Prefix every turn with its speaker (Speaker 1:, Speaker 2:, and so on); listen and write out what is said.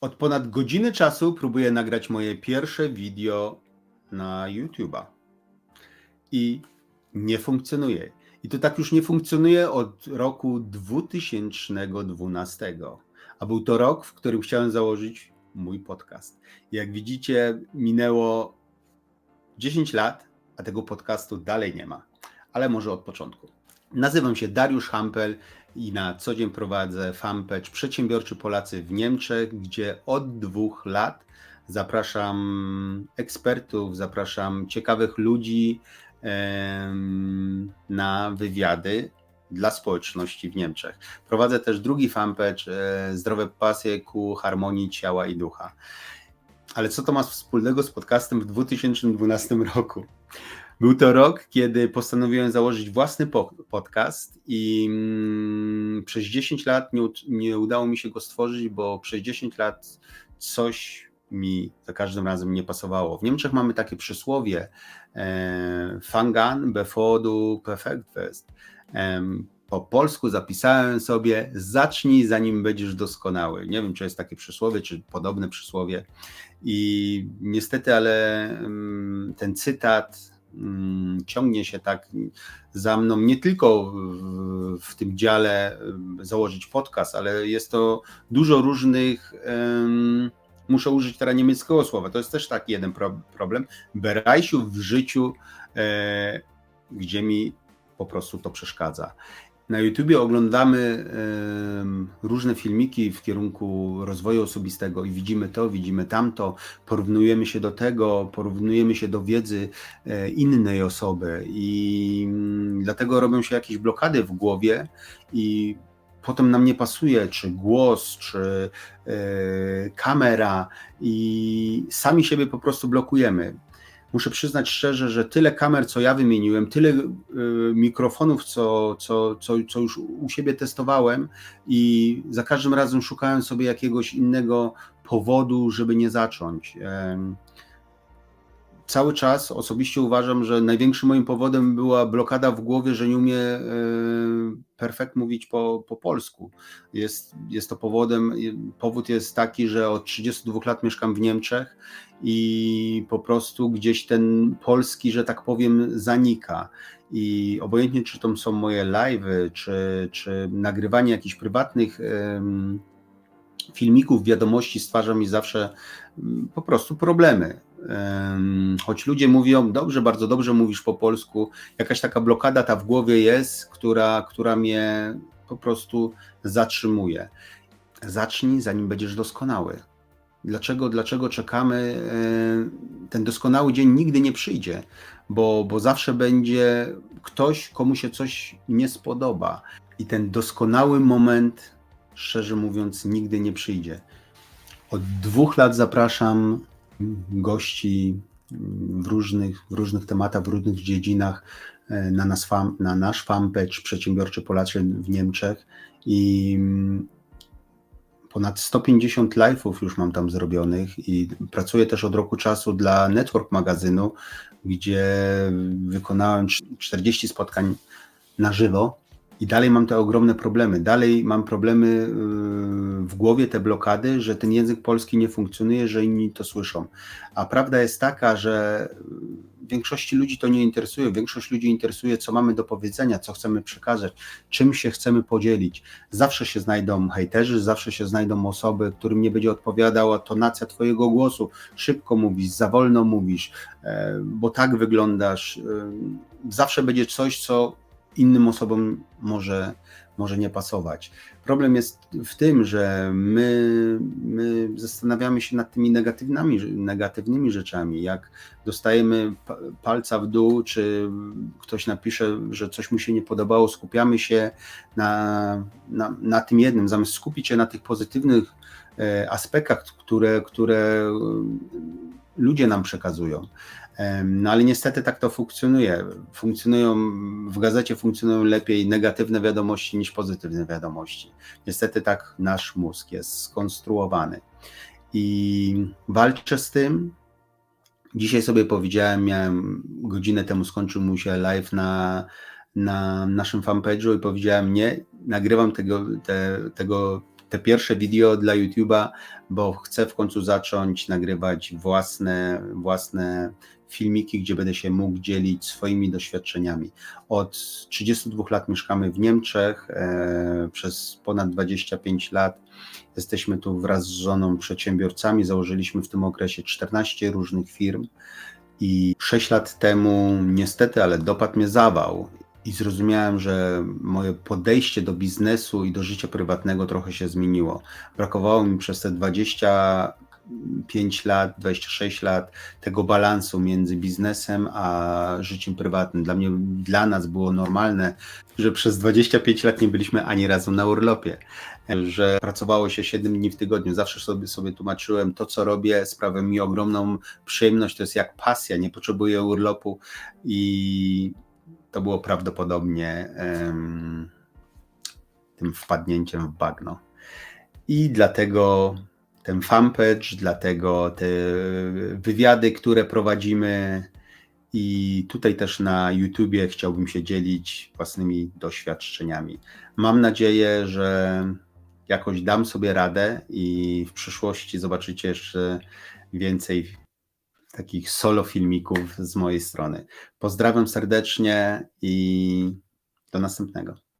Speaker 1: Od ponad godziny czasu próbuję nagrać moje pierwsze video na YouTube'a. I nie funkcjonuje. I to tak już nie funkcjonuje od roku 2012. A był to rok, w którym chciałem założyć mój podcast. Jak widzicie, minęło 10 lat, a tego podcastu dalej nie ma. Ale może od początku. Nazywam się Dariusz Hampel i na co dzień prowadzę fanpage Przedsiębiorczy Polacy w Niemczech, gdzie od dwóch lat zapraszam ekspertów, zapraszam ciekawych ludzi na wywiady dla społeczności w Niemczech. Prowadzę też drugi fanpage Zdrowe pasje ku harmonii ciała i ducha. Ale co to ma wspólnego z podcastem w 2012 roku? Był to rok, kiedy postanowiłem założyć własny po- podcast i mm, przez 10 lat nie, nie udało mi się go stworzyć, bo przez 10 lat coś mi za każdym razem nie pasowało. W Niemczech mamy takie przysłowie e, Fangan bevor du perfekt wirst. Em, po polsku zapisałem sobie zacznij zanim będziesz doskonały. Nie wiem, czy jest takie przysłowie, czy podobne przysłowie. I niestety, ale ten cytat ciągnie się tak za mną nie tylko w, tym dziale em, założyć podcast, ale jest to dużo różnych. muszę użyć teraz niemieckiego słowa. To jest też taki jeden pro, problem. Bereichów w życiu, e, gdzie mi po prostu to przeszkadza. Na YouTubie oglądamy różne filmiki w kierunku rozwoju osobistego i widzimy to, widzimy tamto, porównujemy się do tego, porównujemy się do wiedzy e, innej osoby i mm, dlatego robią się jakieś blokady w głowie i potem nam nie pasuje, czy głos, czy e, kamera i sami siebie po prostu blokujemy. Muszę przyznać szczerze, że tyle kamer, co ja wymieniłem, tyle y, mikrofonów, co, co, co, co już u siebie testowałem, i za każdym razem szukałem sobie jakiegoś innego powodu, żeby nie zacząć. Cały czas osobiście uważam, że największym moim powodem była blokada w głowie, że nie umiem e, perfekt mówić po, po polsku. Jest, jest to powodem, powód jest taki, że od 32 lat mieszkam w Niemczech i po prostu gdzieś ten polski, że tak powiem, zanika. I obojętnie, czy to są moje live'y, czy, czy nagrywanie jakichś prywatnych filmików, wiadomości stwarza mi zawsze mm, po prostu problemy. Choć ludzie mówią, dobrze, bardzo dobrze mówisz po polsku, jakaś taka blokada ta w głowie jest, która, która mnie po prostu zatrzymuje. Zacznij, zanim będziesz doskonały. Dlaczego, dlaczego czekamy? Ten doskonały dzień nigdy nie przyjdzie, bo, bo zawsze będzie ktoś, komu się coś nie spodoba. I ten doskonały moment, szczerze mówiąc, nigdy nie przyjdzie. Od dwóch lat zapraszam gości w różnych, w różnych tematach, w różnych dziedzinach e, na, na nasz fanpage Przedsiębiorczy Polacy w Niemczech i mm, ponad 150 live'ów już mam tam zrobionych i pracuję też od roku czasu dla Network magazynu, gdzie wykonałem 40 spotkań na żywo i dalej mam te ogromne problemy. Dalej mam problemy yy, w głowie, te blokady, że ten język polski nie funkcjonuje, że inni to słyszą. A prawda jest taka, że yy, większości ludzi to nie interesuje. Większość ludzi interesuje, co mamy do powiedzenia, co chcemy przekazać, czym się chcemy podzielić. Zawsze się znajdą hejterzy, zawsze się znajdą osoby, którym nie będzie odpowiadała tonacja Twojego głosu. Szybko mówisz, za wolno mówisz, e, bo tak wyglądasz. E, Zawsze będzie coś, co innym osobom może, może nie pasować. Problem jest w tym, że my, my zastanawiamy się nad tymi negatywnymi, negatywnymi rzeczami. Jak dostajemy pa- palca w dół, czy ktoś napisze, że coś mu się nie podobało, skupiamy się na, na, na tym jednym, zamiast skupić się na tych pozytywnych e, aspektach, które, które e, ludzie nam przekazują. No ale niestety tak to funkcjonuje. Funkcjonują w gazecie funkcjonują lepiej negatywne wiadomości niż pozytywne wiadomości. Niestety tak nasz mózg jest skonstruowany. I walczę z tym. Dzisiaj sobie powiedziałem, miałem godzinę temu skończył mu się live na, na naszym fanpage'u i powiedziałem nie, nagrywam tego, te, tego te pierwsze wideo dla YouTube'a, bo chcę w końcu zacząć nagrywać własne, własne filmiki, gdzie będę się mógł dzielić swoimi doświadczeniami. Od 32 lat mieszkamy w Niemczech, e, przez ponad 25 lat jesteśmy tu wraz z żoną przedsiębiorcami. Założyliśmy w tym okresie 14 różnych firm i 6 lat temu, niestety, ale dopadł mnie zawał. I zrozumiałem, że moje podejście do biznesu i do życia prywatnego trochę się zmieniło. Brakowało mi przez te 25 lat, 26 lat tego balansu między biznesem a życiem prywatnym. Dla mnie, dla nas było normalne, że przez 25 lat nie byliśmy ani razu na urlopie, że pracowało się 7 dni w tygodniu. Zawsze sobie, sobie tłumaczyłem, to co robię sprawia mi ogromną przyjemność, to jest jak pasja, nie potrzebuję urlopu i to było prawdopodobnie um, tym wpadnięciem w bagno. I dlatego ten fanpage, dlatego te wywiady, które prowadzimy i tutaj też na YouTubie chciałbym się dzielić własnymi doświadczeniami. Mam nadzieję, że jakoś dam sobie radę i w przyszłości zobaczycie jeszcze więcej takich solo filmików z mojej strony. Pozdrawiam serdecznie i do następnego.